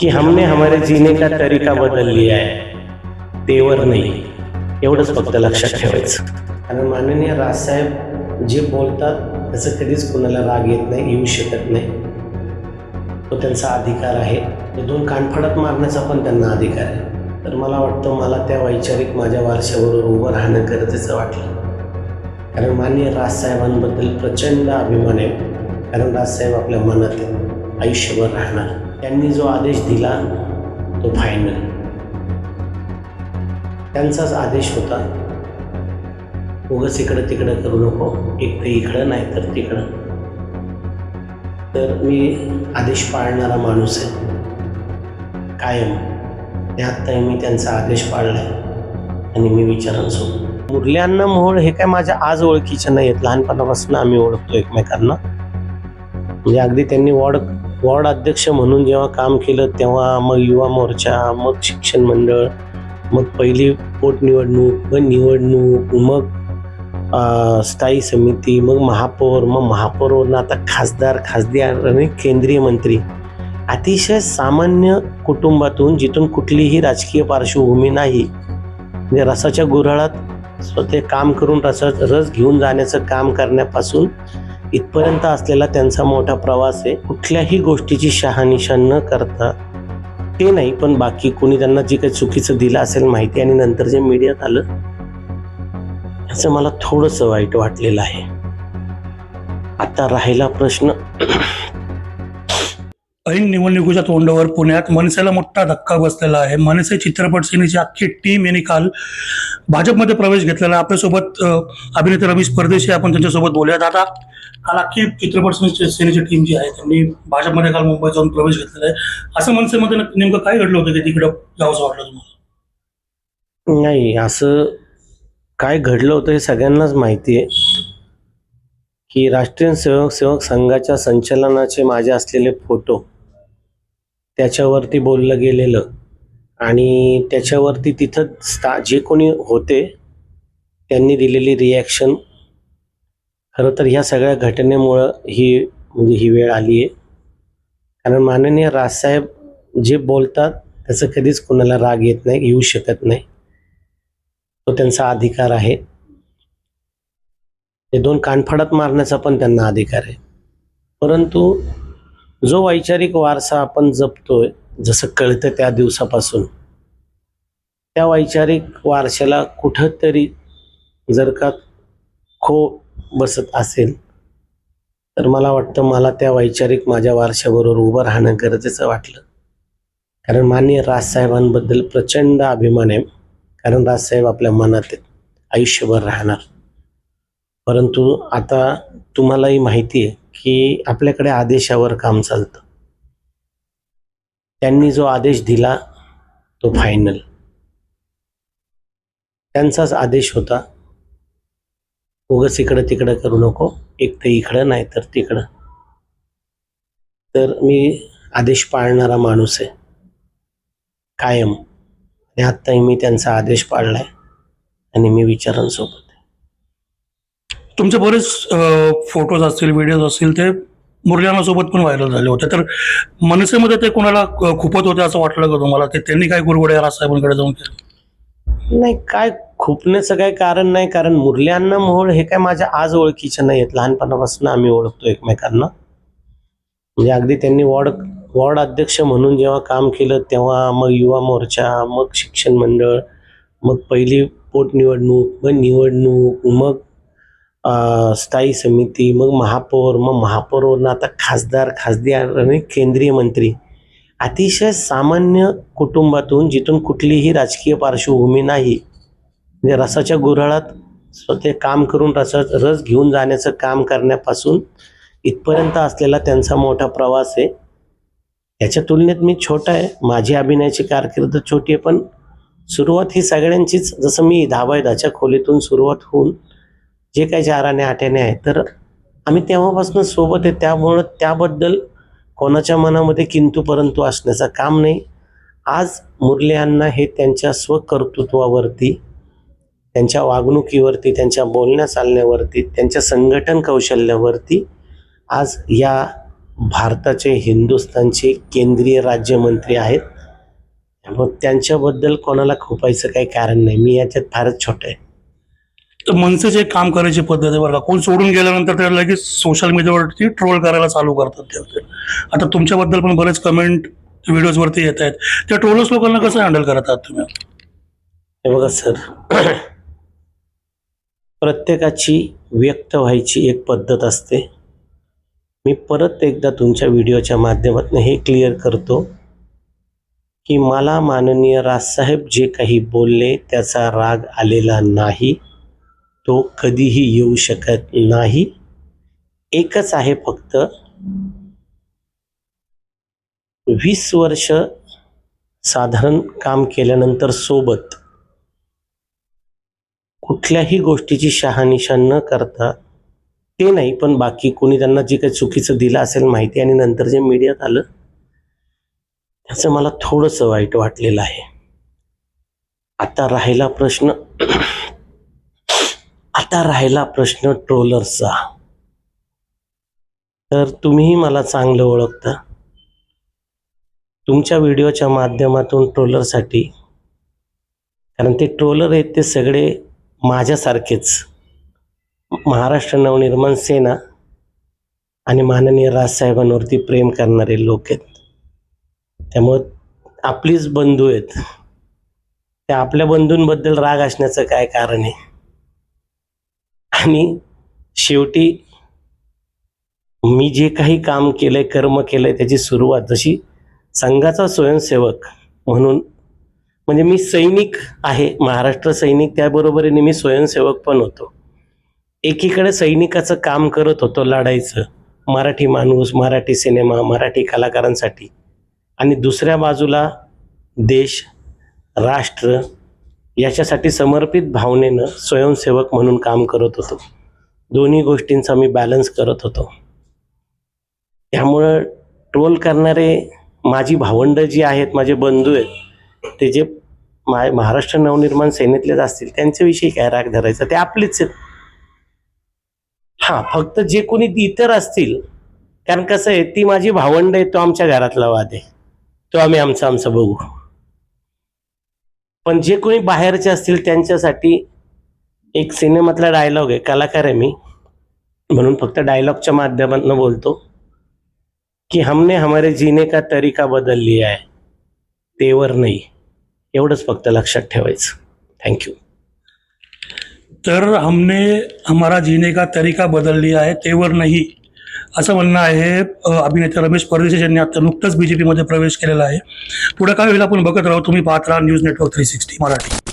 कि हमने हमारे जीने का तरीका बदल लिया है। तेवर नाही। एवढंच फक्त लक्षात ठेवायचं। कारण माननीय राजसाहेब जे बोलतात त्याचं कधीच कोणाला राग येत नाही येऊ शकत नाही. तो त्यांचा अधिकार आहे. ते दोन कानफडात मारण्याचा पण त्यांना अधिकार आहे. तर मला वाटतं मला त्या वैचारिक माझ्या वारशावर उभं राहणं गरजेचं वाटलं. कारण माननीय राजसाहेबांबद्दल प्रचंड अभिमान आहे. कारण राजसाहेब आपल्या मनात आयुष्यभर राहणार. त्यांनी जो आदेश दिला तो फायनल त्यांचाच आदेश होता उगस इकडं तिकडं करू नको एक तर इकडं नाही तर तिकडं. तर मी आदेश पाळणारा माणूस आहे. कायम. त्यातही मी त्यांचा आदेश पाळलाय. आणि मी विचारांचो मुरल्यांना मोहोळ हे काय माझ्या आज ओळखीचे नाही आहेत लहानपणापासून आम्ही ओळखतो एकमेकांना. म्हणजे अगदी त्यांनी ओळख वॉर्ड अध्यक्ष म्हणून जेव्हा काम केलं तेव्हा मग युवा मोर्चा मग शिक्षण मंडळ मग पहिली पोटनिवडणूक मग निवडणूक मग स्थायी समिती मग महापौर मग महापौरवरून आता खासदार खासदार आणि केंद्रीय मंत्री. अतिशय सामान्य कुटुंबातून जिथून कुठलीही राजकीय पार्श्वभूमी नाही. म्हणजे रसाच्या गुऱ्हाळात स्वतः काम करून रसा रस घेऊन जाण्याचं काम करण्यापासून इथपर्यंत असलेला त्यांचा मोठा प्रवास आहे कुठल्याही गोष्टीची शहानिशा न करता ते नाही पण बाकी कोणी त्यांना जे काही चुकीचं दिलं असेल माहिती आणि नंतर जे मीडियात आलं याचं मला थोडंसं वाईट वाटलेलं आहे. आता राहिला प्रश्न ऐन निवडणुकीच्या तोंडावर पुण्यात मनसेला मोठा धक्का बसलेला आहे. मनसे चित्रपट सेनेची अख्खी टीम यांनी काल भाजपमध्ये प्रवेश घेतलेला आहे. आपल्यासोबत अभिनेते रमेश परदेशी आपण त्यांच्यासोबत बोलूयात. आता काल अख्खी चित्रपट सेनेची सेनेची टीम जी आहे त्यांनी भाजपमध्ये काल मुंबईत जाऊन प्रवेश घेतलेला आहे. असं मनसेमध्ये नेमकं काय घडलं होतं की तिकडं जावंसं वाटलं तुम्हाला? नाही असं काय घडलं होतं हे सगळ्यांनाच माहिती आहे. की राष्ट्रीय सेवक सेवक संघाच्या संचलनाचे माझे असलेले फोटो त्याच्यावरती बोललं गेलेलं. आणि त्याच्यावरती तिथं स्था जे कोणी होते त्यांनी दिलेली रिॲक्शन खरं तर ह्या सगळ्या घटनेमुळं ही म्हणजे ही वेळ आली आहे. कारण माननीय राजसाहेब जे बोलतात त्याचं कधीच कोणाला राग येत नाही येऊ शकत नाही. तो त्यांचा अधिकार आहे. ते दोन कानफडात मारण्याचा पण त्यांना अधिकार आहे. परंतु जो वैचारिक वारसा आपण जपतोय जसं कळतं त्या दिवसापासून त्या वैचारिक वारशाला कुठंतरी जर का खो बसत असेल तर मला वाटतं मला त्या वैचारिक माझ्या वारशाबरोबर उभं राहणं गरजेचं वाटलं. कारण माननीय राजसाहेबांबद्दल प्रचंड अभिमान आहे. कारण राजसाहेब आपल्या मनात आहेत आयुष्यभर राहणार. परंतु आता तुम्हालाही माहिती आहे की आपल्याकडे आदेशावर काम चालतं. त्यांनी जो आदेश दिला तो फायनल त्यांचाच आदेश होता उगस इकडं तिकडं करू नको एक तर इकडं नाही तर तिकडं. तर मी आदेश पाळणारा माणूस आहे. कायम. आणि आत्ताही मी त्यांचा आदेश पाळलाय. आणि मी विचारांसोबत तुमचे बरेच फोटोज असतील व्हिडिओज असतील ते मुरल्यानासोबत पण व्हायरल झाले होते. तर मनसेमध्ये ते कोणाला खुपत होते असं वाटलं का तुम्हाला? ते त्यांनी काय गुरुगडे साहेबांकडे जाऊन केलं? नाही काय खुपण्याचं काही कारण नाही. कारण मुरल्यांना मोहोळ हे काय माझ्या आज ओळखीचे नाही आहेत लहानपणापासून आम्ही ओळखतो एकमेकांना. म्हणजे अगदी त्यांनी वॉर्ड वॉर्ड अध्यक्ष म्हणून जेव्हा काम केलं तेव्हा मग युवा मोर्चा मग शिक्षण मंडळ मग पहिली पोटनिवडणूक मग निवडणूक मग स्थायी समिती मग महापौर मग महापौरवरून आता खासदार खासदार आणि केंद्रीय मंत्री. अतिशय सामान्य कुटुंबातून जिथून कुठलीही राजकीय पार्श्वभूमी नाही. म्हणजे रसाच्या गुऱ्हाळात स्वतः काम करून रसा रस घेऊन जाण्याचं काम करण्यापासून इथपर्यंत असलेला त्यांचा मोठा प्रवास आहे. याच्या तुलनेत मी छोटा आहे. माझी अभिनयाची कारकीर्द छोटी आहे पण सुरुवात ही सगळ्यांचीच. जसं मी धाबायदाच्या खोलीतून सुरुवात होऊन जे काही चाराने आठ्याने आहे तर आम्ही तेव्हापासून सोबत आहे. त्यामुळं त्याबद्दल कोणाच्या मनामध्ये किंतू परंतु असण्याचं काम नाही. आज मुरले यांना हे त्यांच्या स्वकर्तृत्वावरती त्यांच्या वागणुकीवरती त्यांच्या बोलण्या चालण्यावरती त्यांच्या संघटन कौशल्यावरती आज या भारताचे हिंदुस्थानचे केंद्रीय राज्यमंत्री आहेत. त्यामुळे त्यांच्याबद्दल कोणाला खोपायचं काही कारण नाही. मी याच्यात फारच छोटं आहे. तर मनसेचे एक काम करायची पद्धत आहे बरं का. कोण सोडून गेल्यानंतर त्याला लगेच सोशल मीडियावरती ट्रोल करायला चालू करतात ते. आता तुमच्याबद्दल पण बरेच कमेंट व्हिडिओजवरती येत आहेत. त्या ट्रोलर्स लोकांना कसं हँडल करत आहात तुम्ही? हे बघा सर प्रत्येकाची व्यक्त व्हायची एक पद्धत असते. मी परत एकदा तुमच्या व्हिडिओच्या माध्यमातून हे क्लिअर करतो की मला माननीय राजसाहेब जे काही बोलले त्याचा राग आलेला नाही. तो कधीही येऊ शकत नाही. एकच आहे फक्त वीस वर्ष साधारण काम केल्यानंतर सोबत कुठल्याही गोष्टीची शहानिशा न करता ते नाही पण बाकी कोणी त्यांना जे काही चुकीचं दिलं असेल माहिती आणि नंतर जे मीडियात आलं त्याचं मला थोडंसं वाईट वाटलेलं आहे. आता राहिला प्रश्न. आता राहिला प्रश्न ट्रोलर्सचा तर तुम्हीही मला चांगलं ओळखता. तुमच्या व्हिडिओच्या माध्यमातून ट्रोलरसाठी. कारण ते ट्रोलर आहेत ते सगळे माझ्यासारखेच. महाराष्ट्र नवनिर्माण सेना आणि माननीय राजसाहेबांवरती प्रेम करणारे लोक आहेत. त्यामुळं आपलीच बंधू आहेत. त्या आपल्या बंधूंबद्दल राग असण्याचं काय कारण आहे? आणि शेवटी मी जे काही काम केलंय कर्म केलंय त्याची सुरुवात जशी संघाचा स्वयंसेवक म्हणून म्हणजे मी सैनिक आहे महाराष्ट्र सैनिक त्याबरोबरीने मी स्वयंसेवक पण होतो. एकीकडे सैनिकाचं काम करत होतो लढायचं मराठी माणूस मराठी सिनेमा मराठी कलाकारांसाठी. आणि दुसऱ्या बाजूला देश राष्ट्र याच्यासाठी समर्पित भावनेनं स्वयंसेवक म्हणून काम करत होतो. दोन्ही गोष्टींचा मी बॅलन्स करत होतो. त्यामुळं ट्रोल करणारे माझी भावंडं जी आहेत माझे बंधू आहेत ते जे मा महाराष्ट्र नवनिर्माण सेनेतलेच असतील त्यांच्याविषयी काय राग धरायचा? ते आपलेच आहेत. हा फक्त जे कोणी इतर असतील कारण कसं आहे ती माझी भावंड आहे तो आमच्या घरातला वाद आहे. तो आम्ही आमचा आमचा बघू. पण जे कोणी बाहेरचे असतील त्यांच्यासाठी एक सिनेमातला डायलॉग आहे कलाकार आहे मी. म्हणून फक्त डायलॉगच्या माध्यमातून बोलतो की हमने हमारे जीने का तरीका बदल लिया आहे तेवर नाही. एवढंच फक्त लक्षात ठेवायचं. थँक्यू तर हमने हमारा जीने का तरीका बदल लिया है तेवर नाही. असं म्हणणं आहे अभिनेते रमेश परदेशी यांनी आता नुकतंच बीजेपीमध्ये प्रवेश केलेला आहे. पुढे काय होईल आपण बघत राहू. तुम्ही पाहत राहा news network three sixty Marathi.